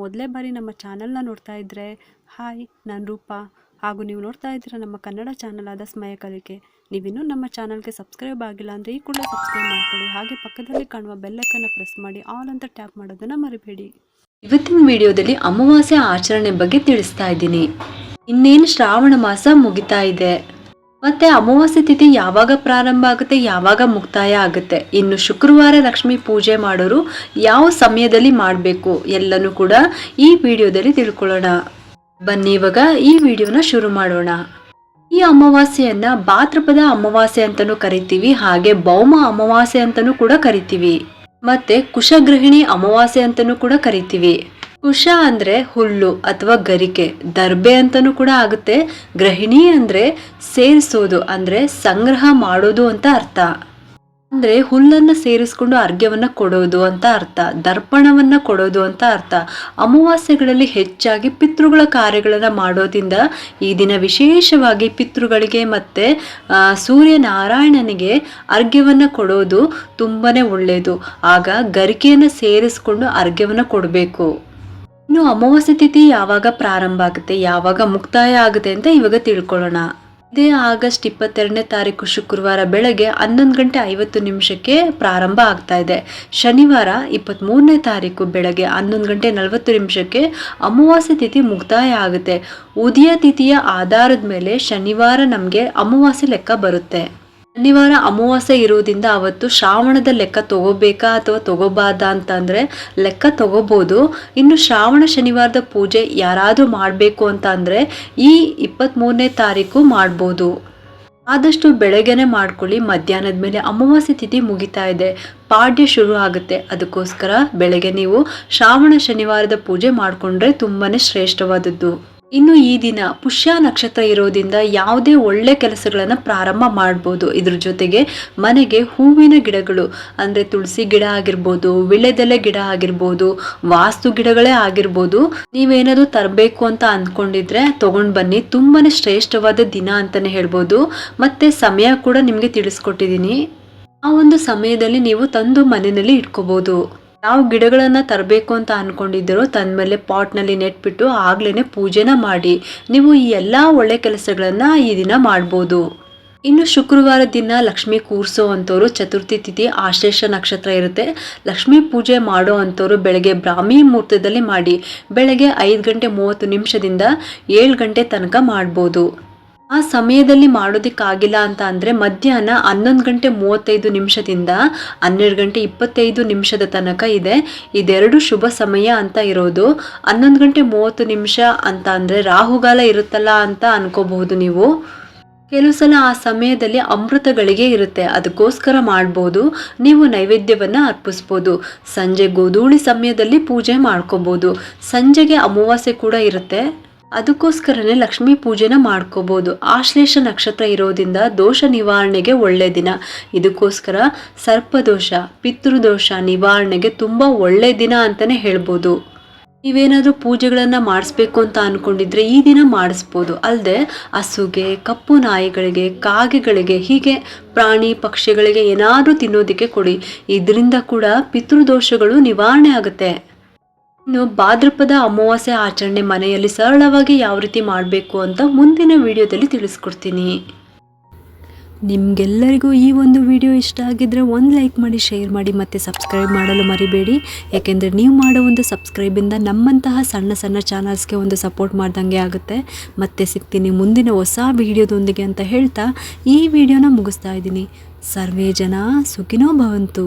ಮೊದಲೇ ಬಾರಿ ನಮ್ಮ ಚಾನಲ್ನ ನೋಡ್ತಾ ಇದ್ದರೆ ಹಾಯ್, ನಾನು ರೂಪ. ಹಾಗೂ ನೀವು ನೋಡ್ತಾ ಇದ್ದೀರಾ ನಮ್ಮ ಕನ್ನಡ ಚಾನಲ್ ಆದ ಸ್ಮಯ ಕಲಿಕೆ. ನೀವಿನ್ನೂ ನಮ್ಮ ಚಾನಲ್ಗೆ ಸಬ್ಸ್ಕ್ರೈಬ್ ಆಗಿಲ್ಲ ಅಂದರೆ ಈ ಕೂಡಲೇ ಸಬ್ಸ್ಕ್ರೈಬ್ ಮಾಡ್ಕೊಳ್ಳಿ. ಹಾಗೆ ಪಕ್ಕದಲ್ಲಿ ಕಾಣುವ ಬೆಲ್ಲಕ್ಕನ್ನು ಪ್ರೆಸ್ ಮಾಡಿ, ಆಲ್ ಅಂತ ಟ್ಯಾಪ್ ಮಾಡೋದನ್ನು ಮರಿಬೇಡಿ. ಇವತ್ತಿನ ವಿಡಿಯೋದಲ್ಲಿ ಅಮಾವಾಸ್ಯೆ ಆಚರಣೆ ಬಗ್ಗೆ ತಿಳಿಸ್ತಾ ಇದ್ದೀನಿ. ಇನ್ನೇನು ಶ್ರಾವಣ ಮಾಸ ಮುಗಿತಾ ಇದೆ. ಮತ್ತೆ ಅಮಾವಾಸ್ಯೆ ತಿಥಿ ಯಾವಾಗ ಪ್ರಾರಂಭ ಆಗುತ್ತೆ, ಯಾವಾಗ ಮುಕ್ತಾಯ ಆಗುತ್ತೆ? ಇನ್ನು ಶುಕ್ರವಾರ ಲಕ್ಷ್ಮಿ ಪೂಜೆ ಮಾಡೋರು ಯಾವ ಸಮಯದಲ್ಲಿ ಮಾಡಬೇಕು ಎಲ್ಲನೂ ಕೂಡ ಈ ವಿಡಿಯೋದಲ್ಲಿ ತಿಳ್ಕೊಳ್ಳೋಣ. ಬನ್ನಿ ಇವಾಗ ಈ ವಿಡಿಯೋನ ಶುರು ಮಾಡೋಣ. ಈ ಅಮಾವಾಸ್ಯೆಯನ್ನ ಭಾತೃಪದ ಅಮಾವಾಸ್ಯೆ ಅಂತಾನೂ ಕರಿತೀವಿ, ಹಾಗೆ ಭೌಮ ಅಮಾವಾಸ್ಯೆ ಅಂತಾನೂ ಕೂಡ ಕರಿತೀವಿ. ಮತ್ತೆ ಕುಶಗ್ರಹಿಣಿ ಅಮಾವಾಸ್ಯೆ ಅಂತಾನೂ ಕೂಡ ಕರಿತೀವಿ. ಕುಶ ಅಂದ್ರೆ ಹುಲ್ಲು ಅಥವಾ ಗರಿಕೆ. ದರ್ಬೆ ಅಂತಾನೂ ಕೂಡ ಆಗುತ್ತೆ. ಗೃಹಿಣಿ ಅಂದ್ರೆ ಸೇರಿಸೋದು, ಅಂದ್ರೆ ಸಂಗ್ರಹ ಮಾಡೋದು ಅಂತ ಅರ್ಥ. ಅಂದ್ರೆ ಹುಲ್ಲನ್ನ ಸೇರಿಸ್ಕೊಂಡು ಅರ್ಘ್ಯವನ್ನ ಕೊಡೋದು ಅಂತ ಅರ್ಥ. ದರ್ಪಣವನ್ನ ಕೊಡೋದು ಅಂತ ಅರ್ಥ. ಅಮಾವಾಸ್ಯೆಗಳಲ್ಲಿ ಹೆಚ್ಚಾಗಿ ಪಿತೃಗಳ ಕಾರ್ಯಗಳನ್ನ ಮಾಡೋದ್ರಿಂದ ಈ ದಿನ ವಿಶೇಷವಾಗಿ ಪಿತೃಗಳಿಗೆ ಮತ್ತೆ ಸೂರ್ಯನಾರಾಯಣನಿಗೆ ಅರ್ಘ್ಯವನ್ನ ಕೊಡೋದು ತುಂಬಾನೇ ಒಳ್ಳೆಯದು ಆಗ ಗರಿಕೆಯನ್ನ ಸೇರಿಸ್ಕೊಂಡು ಅರ್ಘ್ಯವನ್ನ ಕೊಡಬೇಕು. ಇನ್ನು ಅಮಾವಾಸ್ಯ ತಿಥಿ ಯಾವಾಗ ಪ್ರಾರಂಭ ಆಗುತ್ತೆ, ಯಾವಾಗ ಮುಕ್ತಾಯ ಆಗುತ್ತೆ ಅಂತ ಇವಾಗ ತಿಳ್ಕೊಳ್ಳೋಣ. ಇದೇ ಆಗಸ್ಟ್ ಇಪ್ಪತ್ತೆರಡನೇ ತಾರೀಕು ಶುಕ್ರವಾರ ಬೆಳಗ್ಗೆ ಹನ್ನೊಂದು ಗಂಟೆ ಐವತ್ತು ನಿಮಿಷಕ್ಕೆ ಪ್ರಾರಂಭ ಆಗ್ತಾ ಇದೆ. ಶನಿವಾರ ಇಪ್ಪತ್ತ್ ಮೂರನೇ ತಾರೀಕು ಬೆಳಗ್ಗೆ ಹನ್ನೊಂದು ಗಂಟೆ ನಲವತ್ತು ನಿಮಿಷಕ್ಕೆ ಅಮಾವಾಸ್ಯೆ ತಿಥಿ ಮುಕ್ತಾಯ ಆಗುತ್ತೆ. ಉದಯ ತಿಥಿಯ ಆಧಾರದ ಮೇಲೆ ಶನಿವಾರ ನಮಗೆ ಅಮಾವಾಸ್ಯೆ ಲೆಕ್ಕ ಬರುತ್ತೆ. ಶನಿವಾರ ಅಮಾವಾಸ್ಯೆ ಇರೋದ್ರಿಂದ ಅವತ್ತು ಶ್ರಾವಣದ ಲೆಕ್ಕ ತಗೋಬೇಕಾ ಅಥವಾ ತಗೋಬಾರ್ದಾ ಅಂತ ಅಂದ್ರೆ ಲೆಕ್ಕ ತಗೋಬಹುದು ಇನ್ನು ಶ್ರಾವಣ ಶನಿವಾರದ ಪೂಜೆ ಯಾರಾದರೂ ಮಾಡಬೇಕು ಅಂತ ಅಂದ್ರೆ ಈ ಇಪ್ಪತ್ತ್ ಮೂರನೇ ತಾರೀಕು ಮಾಡ್ಬೋದು. ಆದಷ್ಟು ಬೆಳಗ್ಗೆನೆ ಮಾಡ್ಕೊಳ್ಳಿ, ಮಧ್ಯಾಹ್ನದ ಮೇಲೆ ಅಮಾವಾಸ್ಯೆ ತಿಥಿ ಮುಗಿತಾ ಇದೆ. ಪಾಡ್ಯ ಶುರು ಆಗುತ್ತೆ. ಅದಕ್ಕೋಸ್ಕರ ಬೆಳಗ್ಗೆ ನೀವು ಶ್ರಾವಣ ಶನಿವಾರದ ಪೂಜೆ ಮಾಡಿಕೊಂಡ್ರೆ ತುಂಬಾ ಶ್ರೇಷ್ಠವಾದದ್ದು. ಇನ್ನು ಈ ದಿನ ಪುಷ್ಯ ನಕ್ಷತ್ರ ಇರೋದ್ರಿಂದ ಯಾವುದೇ ಒಳ್ಳೆ ಕೆಲಸಗಳನ್ನು ಪ್ರಾರಂಭ ಮಾಡ್ಬೋದು. ಇದ್ರ ಜೊತೆಗೆ ಮನೆಗೆ ಹೂವಿನ ಗಿಡಗಳು, ಅಂದರೆ ತುಳಸಿ ಗಿಡ ಆಗಿರ್ಬೋದು, ವಿಳೆದೆಲೆ ಗಿಡ ಆಗಿರ್ಬೋದು, ವಾಸ್ತು ಗಿಡಗಳೇ ಆಗಿರ್ಬೋದು, ನೀವೇನಾದರೂ ತರಬೇಕು ಅಂತ ಅಂದ್ಕೊಂಡಿದ್ರೆ ತಗೊಂಡು ಬನ್ನಿ. ತುಂಬಾ ಶ್ರೇಷ್ಠವಾದ ದಿನ ಅಂತಲೇ ಹೇಳ್ಬೋದು. ಮತ್ತೆ ಸಮಯ ಕೂಡ ನಿಮಗೆ ತಿಳಿಸ್ಕೊಟ್ಟಿದ್ದೀನಿ ಆ ಒಂದು ಸಮಯದಲ್ಲಿ ನೀವು ತಂದು ಮನೆಯಲ್ಲಿ ಇಟ್ಕೋಬಹುದು ಯಾವ ಗಿಡಗಳನ್ನು ತರಬೇಕು ಅಂತ ಅನ್ಕೊಂಡಿದ್ದೀರೋ ತಂದ್ಮೇಲೆ ಪಾಟ್ನಲ್ಲಿ ನೆಟ್ಬಿಟ್ಟು ಆಗ್ಲೇನೆ ಪೂಜೆನ ಮಾಡಿ. ನೀವು ಈ ಎಲ್ಲ ಒಳ್ಳೆ ಕೆಲಸಗಳನ್ನು ಈ ದಿನ ಮಾಡ್ಬೋದು. ಇನ್ನು ಶುಕ್ರವಾರ ದಿನ ಲಕ್ಷ್ಮಿ ಕೂರಿಸೋ ಅಂಥವ್ರು ಚತುರ್ಥಿ ತಿಥಿ ಆಶ್ಲೇಷ ನಕ್ಷತ್ರ ಇರುತ್ತೆ. ಲಕ್ಷ್ಮಿ ಪೂಜೆ ಮಾಡೋ ಅಂಥವ್ರು ಬೆಳಗ್ಗೆ ಬ್ರಾಹ್ಮಿ ಮುಹೂರ್ತದಲ್ಲಿ ಮಾಡಿ, ಬೆಳಗ್ಗೆ ಐದು ಗಂಟೆ ಮೂವತ್ತು ನಿಮಿಷದಿಂದ ಏಳು ಗಂಟೆ ತನಕ ಮಾಡ್ಬೋದು. ಆ ಸಮಯದಲ್ಲಿ ಮಾಡೋದಕ್ಕಾಗಿಲ್ಲ ಅಂತ ಅಂದರೆ ಮಧ್ಯಾಹ್ನ ಹನ್ನೊಂದು ಗಂಟೆ ಮೂವತ್ತೈದು ನಿಮಿಷದಿಂದ ಹನ್ನೆರಡು ಗಂಟೆ ಇಪ್ಪತ್ತೈದು ನಿಮಿಷದ ತನಕ ಇದೆ. ಇದೆರಡು ಶುಭ ಸಮಯ ಅಂತ ಇರೋದು. ಹನ್ನೊಂದು ಗಂಟೆ ಮೂವತ್ತು ನಿಮಿಷ ಅಂತ ಅಂದರೆ ರಾಹುಗಾಲ ಇರುತ್ತಲ್ಲ ಅಂತ ಅನ್ಕೋಬಹುದು ನೀವು. ಕೆಲವು ಸಲ ಆ ಸಮಯದಲ್ಲಿ ಅಮೃತಗಳಿಗೆ ಇರುತ್ತೆ. ಅದಕ್ಕೋಸ್ಕರ ಮಾಡ್ಬೋದು. ನೀವು ನೈವೇದ್ಯವನ್ನು ಅರ್ಪಿಸ್ಬೋದು. ಸಂಜೆ ಗೋಧೂಳಿ ಸಮಯದಲ್ಲಿ ಪೂಜೆ ಮಾಡ್ಕೋಬೋದು. ಸಂಜೆಗೆ ಅಮಾವಾಸ್ಯೆ ಕೂಡ ಇರುತ್ತೆ. ಅದಕ್ಕೋಸ್ಕರನೇ ಲಕ್ಷ್ಮೀ ಪೂಜೆನ ಮಾಡ್ಕೋಬೋದು. ಆಶ್ಲೇಷ ನಕ್ಷತ್ರ ಇರೋದ್ರಿಂದ ದೋಷ ನಿವಾರಣೆಗೆ ಒಳ್ಳೆ ದಿನ. ಇದಕ್ಕೋಸ್ಕರ ಸರ್ಪದೋಷ, ಪಿತೃದೋಷ ನಿವಾರಣೆಗೆ ತುಂಬಾ ಒಳ್ಳೆ ದಿನ ಅಂತಾನೆ ಹೇಳ್ಬೋದು. ನೀವೇನಾದರೂ ಪೂಜೆಗಳನ್ನು ಮಾಡಿಸ್ಬೇಕು ಅಂತ ಅನ್ಕೊಂಡಿದ್ರೆ ಈ ದಿನ ಮಾಡಿಸ್ಬೋದು. ಅಲ್ಲದೆ ಹಸುಗೆ, ಕಪ್ಪು ನಾಯಿಗಳಿಗೆ, ಕಾಗೆಗಳಿಗೆ, ಹೀಗೆ ಪ್ರಾಣಿ ಪಕ್ಷಿಗಳಿಗೆ ಏನಾದರೂ ತಿನ್ನೋದಕ್ಕೆ ಕೊಡಿ. ಇದರಿಂದ ಕೂಡ ಪಿತೃದೋಷಗಳು ನಿವಾರಣೆ ಆಗುತ್ತೆ. ಇನ್ನು ಭಾದ್ರಪದ ಅಮಾವಾಸ್ಯ ಆಚರಣೆ ಮನೆಯಲ್ಲಿ ಸರಳವಾಗಿ ಯಾವ ರೀತಿ ಮಾಡಬೇಕು ಅಂತ ಮುಂದಿನ ವಿಡಿಯೋದಲ್ಲಿ ತಿಳಿಸ್ಕೊಡ್ತೀನಿ. ನಿಮಗೆಲ್ಲರಿಗೂ ಈ ಒಂದು ವಿಡಿಯೋ ಇಷ್ಟ ಆಗಿದ್ದರೆ ಒಂದು ಲೈಕ್ ಮಾಡಿ, ಶೇರ್ ಮಾಡಿ ಮತ್ತು ಸಬ್ಸ್ಕ್ರೈಬ್ ಮಾಡಲು ಮರಿಬೇಡಿ. ಯಾಕೆಂದರೆ ನೀವು ಮಾಡೋ ಒಂದು ಸಬ್ಸ್ಕ್ರೈಬಿಂದ ನಮ್ಮಂತಹ ಸಣ್ಣ ಸಣ್ಣ ಚಾನಲ್ಸ್ಗೆ ಒಂದು ಸಪೋರ್ಟ್ ಮಾಡ್ದಂಗೆ ಆಗುತ್ತೆ. ಮತ್ತೆ ಸಿಗ್ತೀನಿ ಮುಂದಿನ ಹೊಸ ವಿಡಿಯೋದೊಂದಿಗೆ ಅಂತ ಹೇಳ್ತಾ ಈ ವಿಡಿಯೋನ ಮುಗಿಸ್ತಾ ಇದ್ದೀನಿ. ಸರ್ವೇ ಜನ ಸುಖಿನೋ ಭವಂತು.